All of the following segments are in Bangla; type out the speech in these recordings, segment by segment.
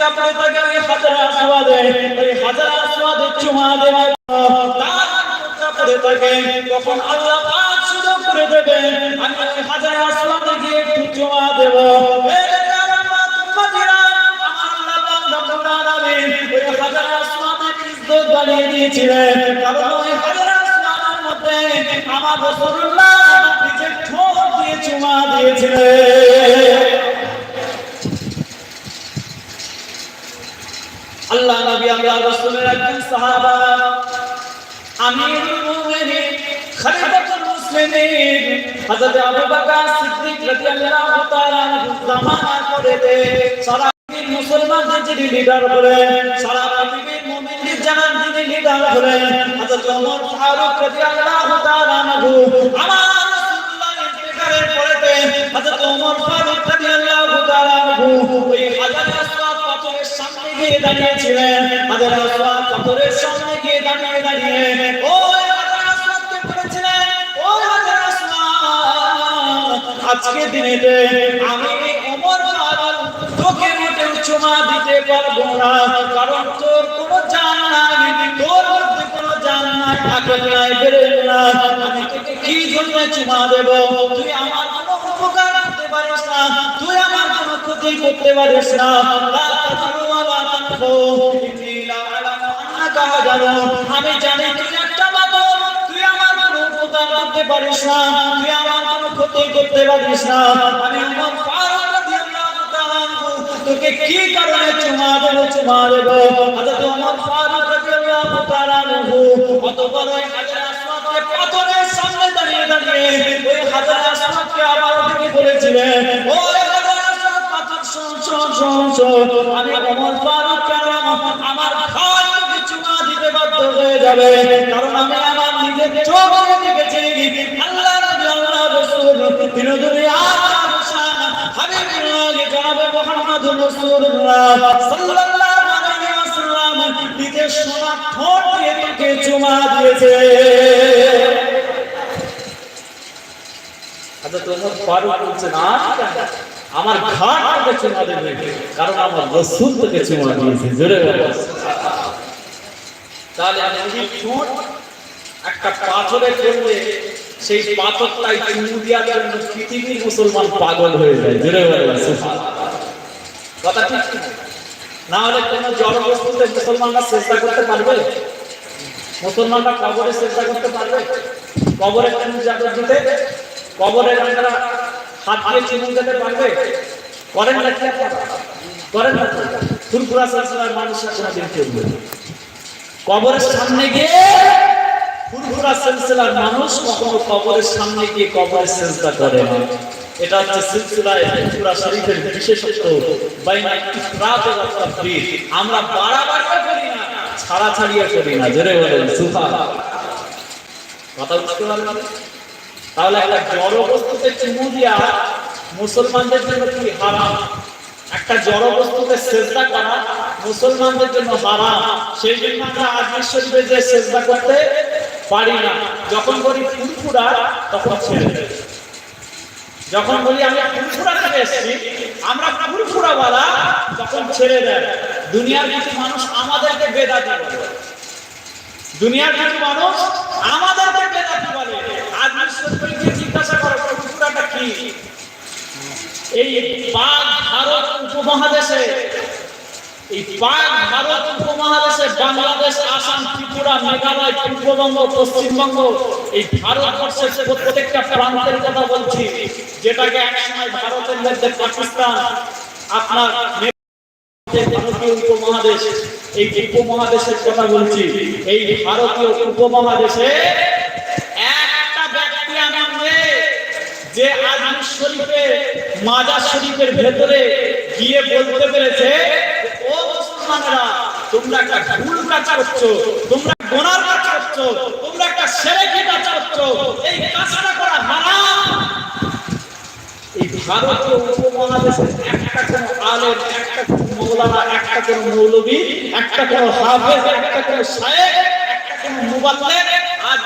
কাপড়ে থাকে ওই হাজার আসওয়াদে ওই হাজার আসওয়াদে চুমা দেওয়ার তার কাপড়ে থাকে তখন আল্লাহ পাক সুযোগ করে দেবে আমি ওই হাজার এই আমার দিয়ে দিয়েছিলেন। আল্লাহ নবী, আল্লাহ রাসূলের একজন সাহাবা। আমিরুল মুমিনিন, খলিফাতুল মুসলিমিন, হযরত আবু বকর সিদ্দিক রাদিয়াল্লাহু তাআলা আনহু জামানা করে দে সারা মুসলমানদের যিনি লিডার হলেন, সারা পৃথিবীর মুমিনদের জানান যিনি লিডার হলেন, হযরত ওমর ফারুক রাদিয়াল্লাহু তাআলা আনহু আমার রাসূলুল্লাহ ইন্তেকালের পরেতে হযরত ওমর ফারুক রাদিয়াল্লাহু তাআলা আনহু ওই গিয়ে দাঁড়িয়েছিলেন হাজার আজকে দিনেতে আমি কারণ তোর কোনো জান নাই, তোর মধ্যে কোনো জান নাই নাই বেরেল না। কি জন্য চুমা দেব? তুই আমার কোনো উপকার করতে পারিস না, তুই আমার কোনো ক্ষতি করতে পারিস না। হাজারু আমি জানি তুই একটা বাদর তুই আমার কোনো উপকার করতে পারিস না, তুই আমার কোনো ক্ষতি করতে পারিস না। আমি আমার আনহু তোকে কি কারণে চুমা দেব চুমা দেব? হযরত হাজার পাথরের সামনে দাঁড়িয়ে দাঁড়িয়ে ওই হাজার আসওয়াদকে আবার বলেছিলেন ওই আমার ভাই তোকে চুমা দিতে যাবে। কারণ আমি আমার নিজের চোখ দেখেছি। আল্লাহ নবী, আল্লাহ রাসূল, বিনোদনী আর হাবিবুল্লাহ জনাবে দিয়েছে। হযরত ওমর ফারুক বলছেন আর আমার ঘাট তোকে চুমা দেবে, কারণ আমার রাসূল তোকে চুমা দিয়েছে, জোরে তাহলে নবীর ঠোঁট একটা পাথরে করলে সেই পাথরটাই চুমু দেওয়ার জন্য পৃথিবীর মুসলমান পাগল হয়ে যায় জোরে কথা ঠিক না? হলে কোনো জড় বস্তুতে মুসলমানরা চেষ্টা করতে পারবে? মুসলমানরা কবরে চেষ্টা করতে পারবে? কবরে কোন জায়গা দিতে? কবরে আমরা হাত দিয়ে যেতে পারবে করেন না কি? করেন না ফুরফুরা সালসালার মানুষরা কবরের সামনে গিয়ে ফুরফুরা সিলসিলার মানুষ কখনো কবরের সামনে গিয়ে কবরের সেজদা করে না। এটা হচ্ছে সিলসিলায় ফুরফুরা শরীফের বিশেষত্ব, বাইনা ইফরাত ওয়া তাফরীদ আমরা বাড়াবাড়িও করি না, ছাড়াছাড়িও করি না। জোরে বলেন কথা বুঝতে তাহলে একটা জড় বস্তুতে চুমু দিয়া মুসলমানদের জন্য কি হারাম? একটা জড় বস্তুতে সেজদা করা মুসলমানদের জন্য হারাম। সেই জন্য আমরা আজমির শরীফে যে সেজদা করতে পারি না। যখন বলি ফুরফুরা, তখন ছেড়ে দেয় যখন বলি আমি ফুরফুরা থেকে এসেছি, আমরা ফুরফুরা বলা তখন ছেড়ে দেয় দুনিয়ার কিছু মানুষ আমাদেরকে বেদাতি বলে। দুনিয়ার কিছু মানুষ আমাদেরকে বেদাতি বলে। জিজ্ঞাসা কি? এই ভারত উপমহাদেশে, এই ভারত আসাম, ত্রিপুরা, মেঘালয় পশ্চিমবঙ্গ, এই ভারতবর্ষের প্রত্যেকটা কথা বলছি, যেটাকে ভারতের মধ্যে উপমহাদেশের কথা বলছি, এই ভারতীয় উপমহাদেশে যে আজমির শরীফে মাজার শরীফের ভেতরে গিয়ে বলতে পেরেছে, ও মুসলমানেরা, তোমরা একটা ভুল কাজ করছ, তোমরা গোনার কাজ করছ, তোমরা একটা সেরেকি কাজ করছ, এই কাজটা করা হারাম। এই ভারতীয় উপমহাদেশের একটা কোন আলেম, একটা কোন মৌলানা, একটা কোন মৌলবী, একটা কোন হাফেজ, একটা কোন শায়েখ, একটা কোন মুবাল্লিগ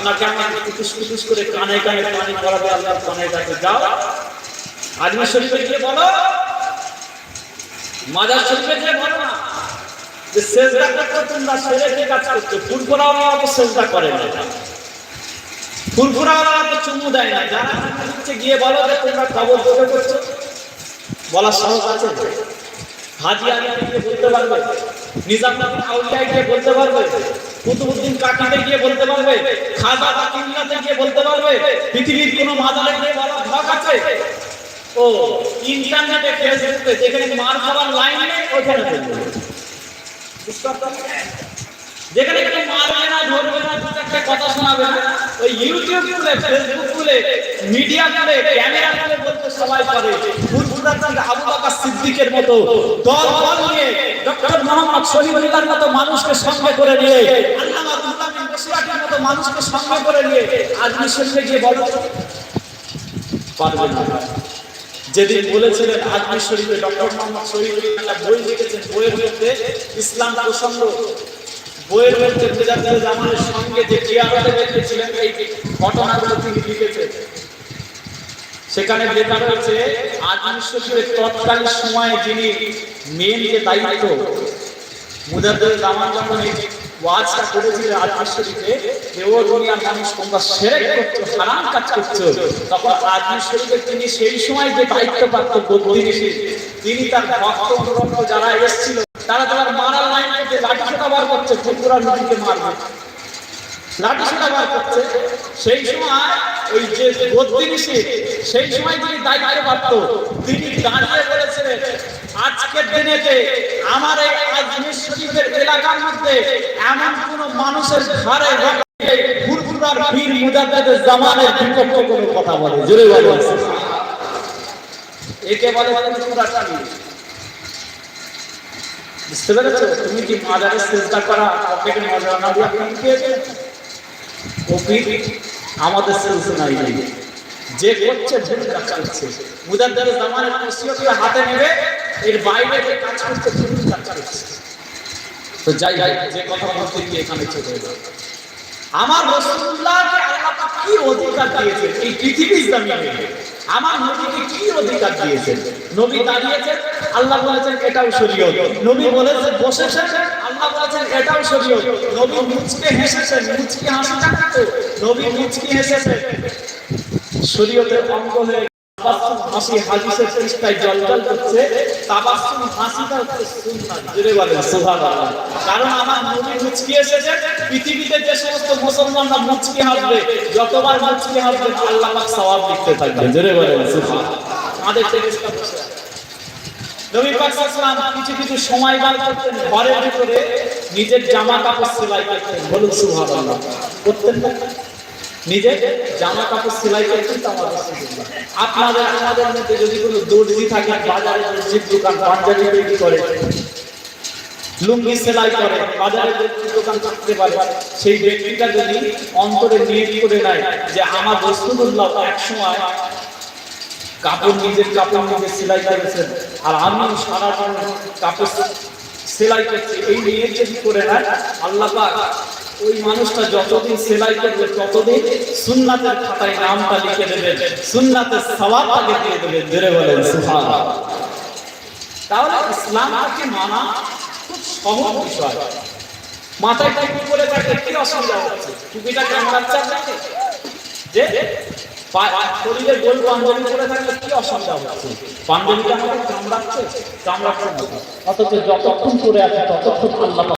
আপনাকে আমার কুটুস কুটুস করে কানে কানে পানি পড়াবে আল্লাহর কানে কাছে যাও। আজমির শরীফে গিয়ে বলো। মাদার শরীফে গিয়ে বলো না। যে সেজদা করতে তোমরা সেরেকে কাজ করছ? ফুরফুরাওয়ালা তো সেজদা করে না। ফুরফুরাওয়ালা তো চুমু দেয় না। যারা হচ্ছে গিয়ে বলো যে তোমরা যোগে করছ। বলার সাহস আছে? হাজি গিয়ে বলতে পারবে? নিজামুদ্দিন আউলিয়ায় গিয়ে বলতে পারবে, কুতুবুদ্দিন কাকিতে গিয়ে বলতে পারবে, খাজা বাকিল্লাতে গিয়ে বলতে পারবে, পৃথিবীর কোনো মাজারে গিয়ে বলার হক আছে, ও ইন্টারনেটে ফেসবুকে যেখানে মার খাবার লাইন নেই ওখানে? যেখানে কেউ মারবে না, ধরবে না, দু চারটে কথা শোনাবে না, ওই ইউটিউব খুলে ফেসবুক খুলে মিডিয়া খুলে ক্যামেরা খুলে বলতে সবাই পারে চাঁদ আবু বকর সিদ্দিকের মতো দল দল নিয়ে ডক্টর মোহাম্মদ শহীদুল্লাহর মতো মানুষকে সঙ্গে করে নিয়ে না। যেদিন বলেছিলেন আজমি শরীফে ডক্টর মোহাম্মদ শহীদুল্লাহ বই লিখেছেন বইয়ের মধ্যে ইসলাম প্রসঙ্গ, বইয়ের মধ্যে জামানের সঙ্গে যে এই ঘটনাগুলো তিনি লিখেছেন। সেখানে রয়েছে আজমি শরীফের তৎকালীন সময়ে যিনি মেন যে দায়িত্ব মুজাদ্দেদ জামান যখন এই ওয়াজটা করেছিলেন আজমি শরীফে যে ও দুনিয়ার মানুষ তোমরা সেরেক করছ, হারাম কাজ করছ। তখন শরীফের তিনি সেই সময় যে দায়িত্ব দায়িত্বপ্রাপ্ত বদ্রিনী তিনি তার ভক্ত অনুরক্ত যারা এসেছিল, তারা তারা মারার লাইন করতে লাঠি বার করছে ফুলপুরা নদীকে মারবে। লাঠি করছে, সেই সময় ওই যে সেই সময় তিনি দায়িত্ব প্রাপ্ত। তিনি দাঁড়িয়ে বলেছিলেন, আজকের দিনেতে আমার এই এলাকার মধ্যে এমন কোন মানুষের ঘরে কোনো কথা বলে। বলে বলে তুমি কি মাজারে চেষ্টা করা, পকেটে মজা না দিয়ে পেয়েছে আমাদের সিলসিলাই নেই। যে করছে কাজ করছে মুজাদ্দের জামানের নসিহতটা হাতে নেবে? এর বাইরে যে কাজ করছে ভুল কাজ তো যাই যাই যে কথা বলতে গিয়ে এখানে চলে এলো আমার রাসূলুল্লাহকে আল্লাহ কি অধিকার দিয়েছেন? এই পৃথিবীর জমিনে আমার নবীকে কি অধিকার দিয়েছেন? নবী দাঁড়িয়েছেন, আল্লাহ বলেছেন, এটাও শরীয়ত। নবী বলেছেন, বসেছেন আল্লাহ এটাও শরীয়ত নবী মুচকে হেসেছেন, মুচকে হাসিটা তো নবী মুচকে হেসেছেন। শরীয়তের অঙ্গ হয়ে তাবাসসুম হাসি, হাদিসের পৃষ্ঠায় জলজল করছে, তাবাসসুম কারণ আমার নবী মুচকি এসেছে পৃথিবীতে যে সমস্ত মুসলমানরা মুচকি হাসবে, যতবার মুচকি হাসবে আল্লাহ পাক সওয়াব দিতে থাকবে জুড়ে বলেন, সুবহানাল্লাহ। আমাদের চেষ্টা কিছু কিছু সময় বার নিজের জামা কাপড় সেলাই করতেন। জামা কাপড় সেলাই আমাদের মধ্যে যদি কোনো দর্জি থাকে দোকান করে, লুঙ্গি সেলাই করে, বাজারে দোকান থাকতে পারে, সেই ব্যক্তিটা যদি অন্তরে নিয়ত করে নেয় যে আমার রসুল্লাহ এক সময় কাপড় নিজের কাপড় নিজে সেলাই করেছেন। আর আমি সারা কাপড় সেলাই করছি। এই নিয়ে যদি করে নেয়, আল্লাহ ওই মানুষটা যতদিন সেলাই করবে, ততদিন সুন্নাতের খাতায় নামটা লিখে দেবেন। সুন্নাতের সওয়াবটাকে দিয়ে দেবেন। ধরে বলেন, সুবহানাল্লাহ। তাহলে ইসলামকে মানা? খুব সহজ বিষয়। মাথায় টুপি করে থাকলে কি অসুবিধা হচ্ছে। টুপিটা কামড়াচ্ছে আপনাকে যে শরীরে গোল পাঞ্জাবি করে থাকলে কি অসুবিধা হচ্ছে? পাঞ্জাবিটা আমাদের কামড়াচ্ছে কামড়াচ্ছে অথচ যতক্ষণ করে আছে ততক্ষণ আল্লাহ